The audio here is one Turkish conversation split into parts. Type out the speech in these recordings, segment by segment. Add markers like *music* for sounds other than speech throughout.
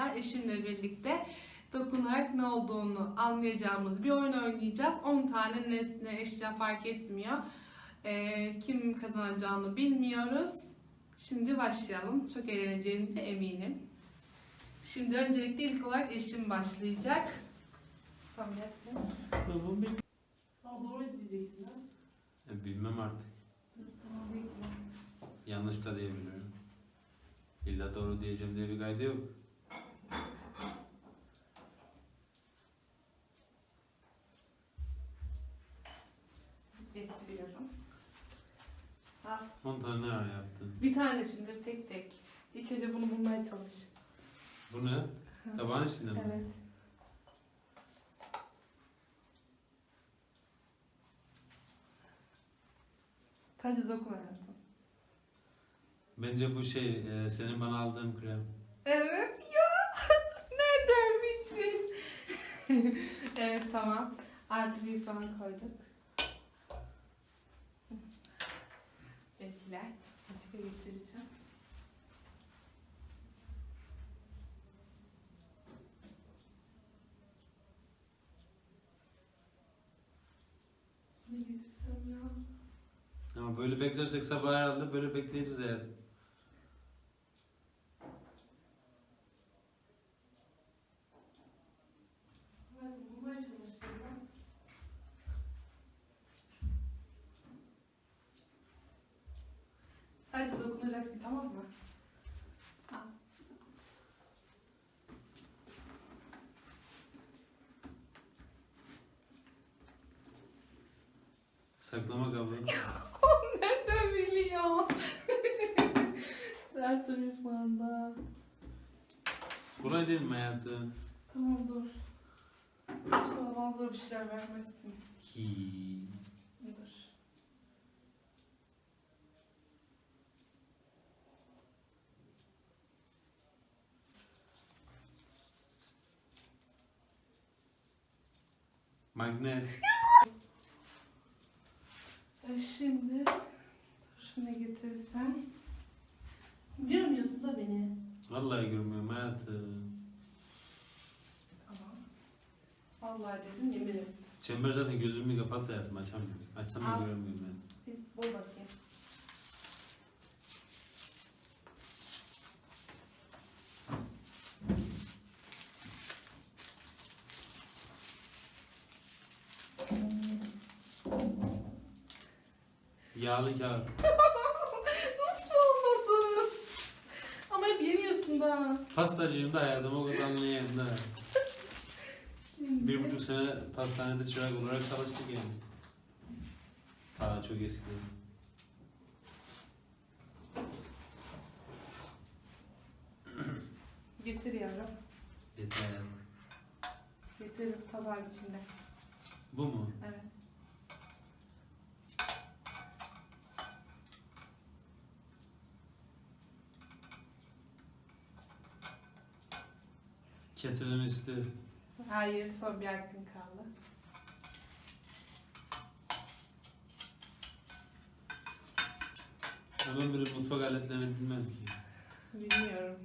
arkadaşlar. Eşimle birlikte dokunarak ne olduğunu anlayacağımız bir oyun oynayacağız. 10 tane nesne, eşya fark etmiyor. Ee, kim kazanacağını bilmiyoruz. Şimdi başlayalım. Çok eğleneceğimize eminim. Şimdi öncelikle ilk olarak eşim başlayacak. Tamam gelsin. Tamam bekle. Ama doğru diyeceksin ha. E, Bilmem artık. Dur, Tamam bekle. Yanlış da diyebilirim. İlla doğru diyeceğim diye bir kaydı yok. Getiriyorum. Al. 10 tane ne yaptın? Bir tane şimdi tek tek. İlk önce bunu bulmaya çalış. Bu ne? Tabağın içinde mi? Evet. Sadece dokun hayatım. Bence bu şey e, senin bana aldığın krem. Evet ya. *laughs* Nereden bildin? *laughs* evet tamam. Artı bir falan koyduk. Bekle. Başka getireceğim. Ne getirsem ya? Ama böyle beklersek sabah herhalde böyle bekleyeceğiz hayatım. Hadi bulmaya Dokunacaksın tamam mı? Al. Saklama kabı. Nereden biliyor? Her tarafı anda. Buraya değil mi hayatım? Tamam dur. İnşallah bana zor bir şeyler vermezsin. Hi. Dur. Magnet. Şimdi ne getirsem. Görmüyorsun da beni. Vallahi görmüyorum hayatım. Tamam. Vallahi dedim yemin ettim. Çember zaten gözümü kapat hayatım açamıyorum. Açsam da Al. göremiyorum ben. Biz bul bakayım. Yağlı kağıt. *laughs* Nasıl olmadı? Ama hep yeniyorsun da. Pastacıyım da hayatım o kadar anlayayım da. Şimdi. Bir buçuk sene pastanede çırak olarak çalıştık yani. Ta çok eskiden. Getiriyorum. Yeter hayatım. Getiririm tabağın içinde. Bu mu? Evet. Kettle'ın üstü. Hayır son bir hakkın kaldı. Ama böyle mutfak aletlerini bilmem ki. Bilmiyorum.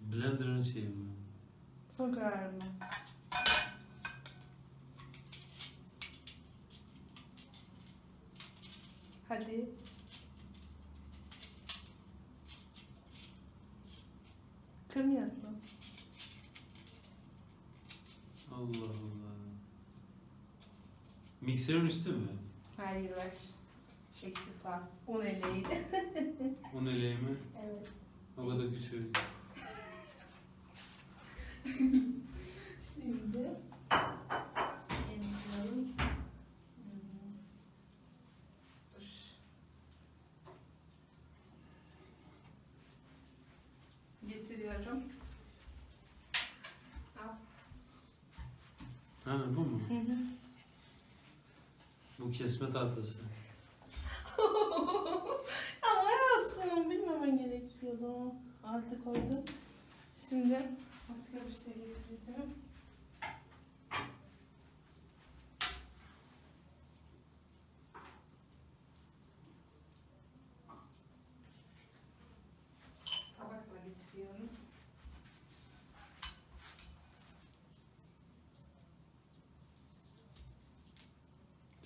Blender'ın şeyi mi? Son kararım mı? Hadi. Kırmıyorsun. Allah Allah. Mikserin üstü mü? Hayır ver. Eksi puan. Un eleğiydi. *laughs* Un eleği mi? evet. O kadar küçük. *laughs* Şimdi emziyorum. Hmm. Dur. Getiriyorum. Al. Ha bu mu? Hı hı. Bu kesme tahtası. *laughs* Ama hayatım bilmemen gerekiyordu. Artık koydum. Şimdi başka bir şey getireceğim.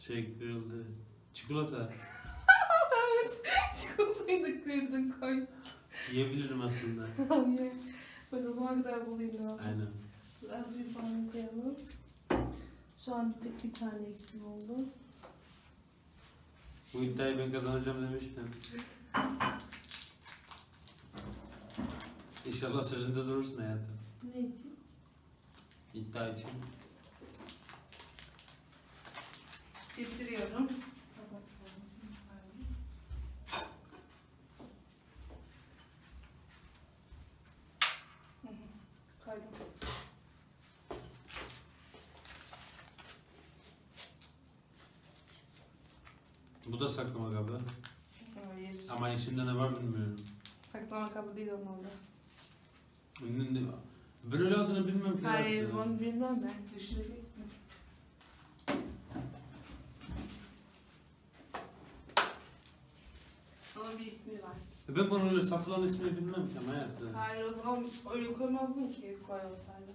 Şey kırıldı. Çikolata. *laughs* Çikolatayı da kırdın koy. Yiyebilirim aslında. *laughs* Hayır. Bak o zaman kadar bulayım ya. Aynen. Bir falan koyalım. Şu an bir tek bir tane eksim oldu. Bu iddiayı ben kazanacağım demiştim. İnşallah sözünde durursun hayatım. Ne için? İddia için. Hı, Koydum. Bu da saklama kabı. Hayır. Ama içinde ne var bilmiyorum. Saklama kabı değil orada. Ünlü Ben öyle adını bilmem ki. Hayır, onu bilmem ben. Düşüneceksin. Onun bir ismi var. E Ben bunun öyle satılan ismini bilmem ki ama hayatım. Hayır, o zaman öyle koymazdım ki kolay olsaydı.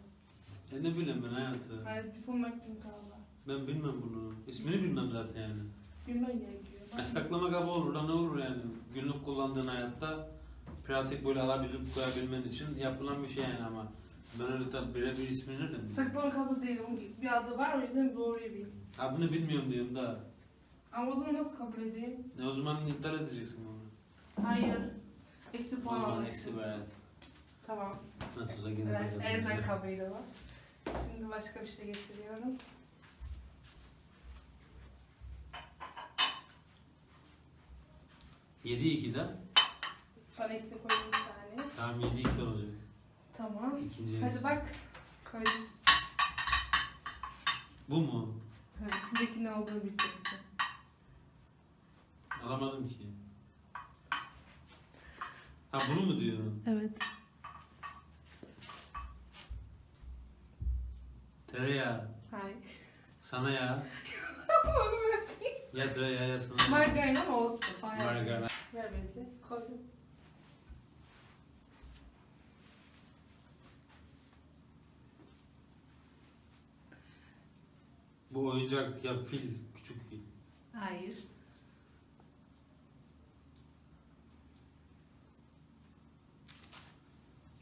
E ne bileyim ben hayatım. Hayır, bir son vaktim kaldı. Ben bilmem bunu. İsmini bilmem zaten yani. Bilmem gerekiyor. E saklama kabı olur da ne olur yani. Günlük kullandığın hayatta pratik böyle alabilip koyabilmen için yapılan bir şey yani ama ben öyle tabi birebir ismini nereden bileyim? Saklama kabı değil, bir adı var o yüzden doğruyu bil. Ha bunu bilmiyorum diyorum da. Ama o zaman nasıl kabul edeyim? Ne o zaman iptal edeceksin bunu. Hayır. Eksi O puan zaman almak eksi için. Tamam. Nasıl olsa yine Evet, evet, elden kabıydı var. Şimdi başka bir şey getiriyorum. Yedi iki de. Son eksi koyayım bir tane. Tamam yedi iki olacak. Tamam. İkinci Hadi bak. Koydum. Bu mu? Ha, içindeki ne olduğunu bileceksin. Alamadım ki. Ha bunu mu diyor? Evet. Tereyağı. Hayır. Sana ya. ya tereyağı ya sana. Margarin ama olsun. Sana Margarin. Ver bezi. Koydum. Bu oyuncak ya fil, küçük fil. Hayır.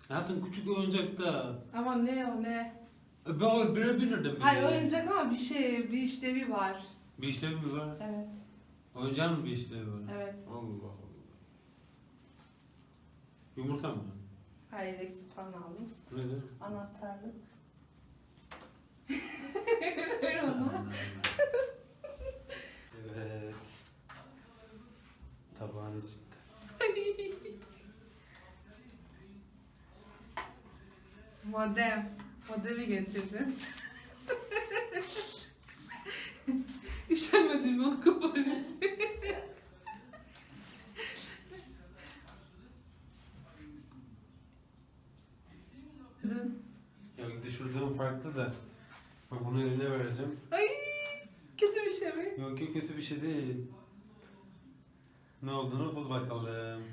Zaten küçük oyuncakta. Ama ne o ne? E, Ben o birebir nereden bileyim? Hayır oyuncak ama bir şey, bir işlevi var. Bir işlevi mi var? Evet. Oyuncağın mı bir işlevi var? Evet. Allah Allah. Yumurta mı? Hayır eksi puan aldım. Nedir? Anahtarlık. *laughs* Ver onu. evet. Tabağın içinde. Modem. Modemi getirdin. *laughs* Üşenmedim o kapanı. Ya düşürdüğüm farklı da. Bak bunu eline vereceğim. Ay kötü bir şey mi? Yok yok kötü bir şey değil. Ne olduğunu bul bakalım.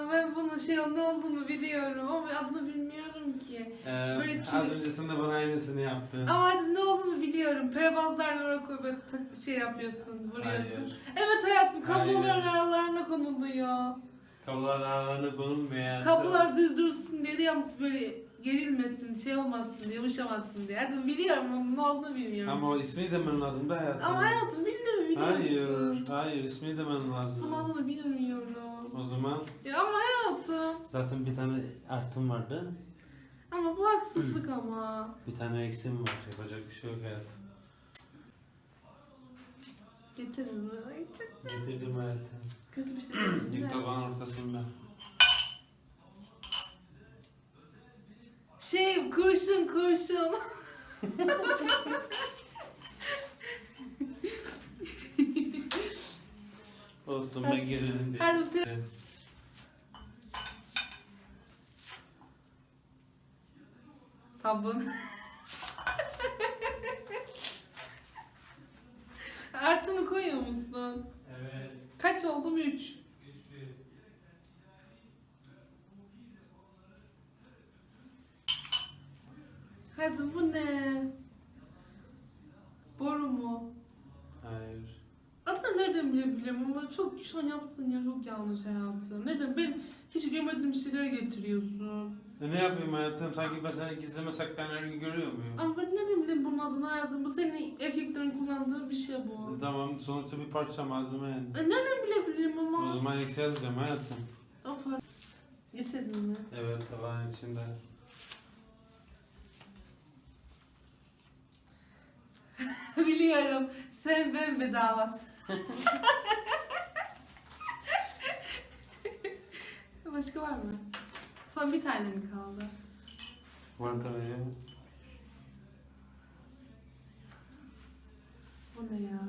Ama ben bunun şey ne olduğunu biliyorum ama adını bilmiyorum ki. Ee, Böyle az çiğ- öncesinde bana aynısını yaptı. Ama hadi ne olduğunu biliyorum. Pervazlarla oraya koy böyle tak- şey yapıyorsun, vuruyorsun. Hayır. Evet hayatım kabloların Hayır. aralarına konuluyor. Kablolar aralarına konulmuyor. Kablolar düz dursun diye ya böyle gerilmesin, şey olmasın diye, yumuşamasın diye. Hadi biliyorum onun ne olduğunu bilmiyorum. Ama o ismi demen lazım da hayatım. Ama hayatım bildin mi biliyorsun. Hayır, hayır ismi demen lazım. Bunun adını bilmiyorum. O zaman Ya ama hayatım. zaten bir tane artım vardı. Ama bu haksızlık ama. Bir tane eksim var. Yapacak bir şey yok hayatım. Getirin? Ay çok Getirdim hayatım. kötü bir şey değil. İlk tabağın ortasında. Şey kurşun kurşun. *laughs* Olsun ben gelelim diye. Hadi Evet. Sabun. *laughs* Artımı koyuyor musun? Evet. Kaç oldu mu? Üç. Hadi bu ne? Boru mu? Hayır. Bilebilirim ama çok şu an yaptığın ya çok yanlış hayatım. Neden? Ben hiç görmediğim şeyler getiriyorsun. E ne yapayım hayatım? Sanki ben seni gizleme saklayan her gün görüyor muyum? Ama ben nereden bileyim bunun adını hayatım? Bu senin erkeklerin kullandığı bir şey bu. E tamam sonuçta bir parça malzeme yani. E nereden bilebilirim ama? O zaman eksi yazacağım hayatım. Of. Getirdin mi? Evet tabağın içinde. *laughs* Biliyorum. Sen ben bedavası. Başka var mı? Son bir tane mi kaldı? Var tabii. Bu ne ya?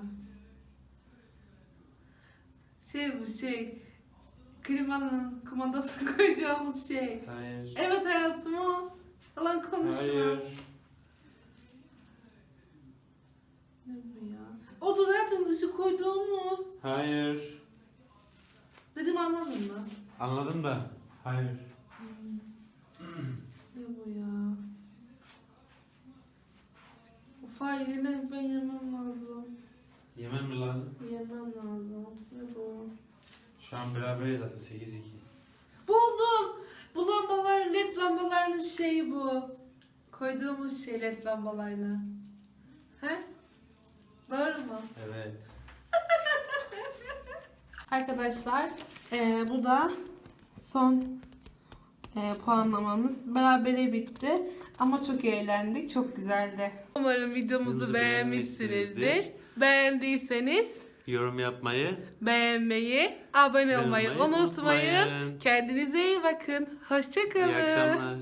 Şey bu şey. Klimanın kumandasına *laughs* koyacağımız şey. Hayır. Evet hayatım o. Yalan konuşma. Hayır. Ne bu ya? Hayatım dışı koyduğumuz. Hayır. Dedim anladın mı? Anladım da. Hayır. Ne bu ya? Uf hayır yine ben yemem lazım. Yemen mi lazım? Yemem lazım. Ne bu? Şu an beraberiz zaten 8-2. Buldum. Bu lambalar led lambalarının şeyi bu. Koyduğumuz şey led lambalarını. He? Doğru mu? Evet. *laughs* Arkadaşlar eee, bu da son eee, puanlamamız. Berabere bitti ama çok eğlendik. Çok güzeldi. Umarım videomuzu Videomuzu beğenmişsinizdir. beğenmişsinizdir. Beğendiyseniz Yorum yapmayı beğenmeyi, abone olmayı Beğenmeyi unutmayın. unutmayın. Kendinize iyi bakın. Hoşçakalın. İyi akşamlar.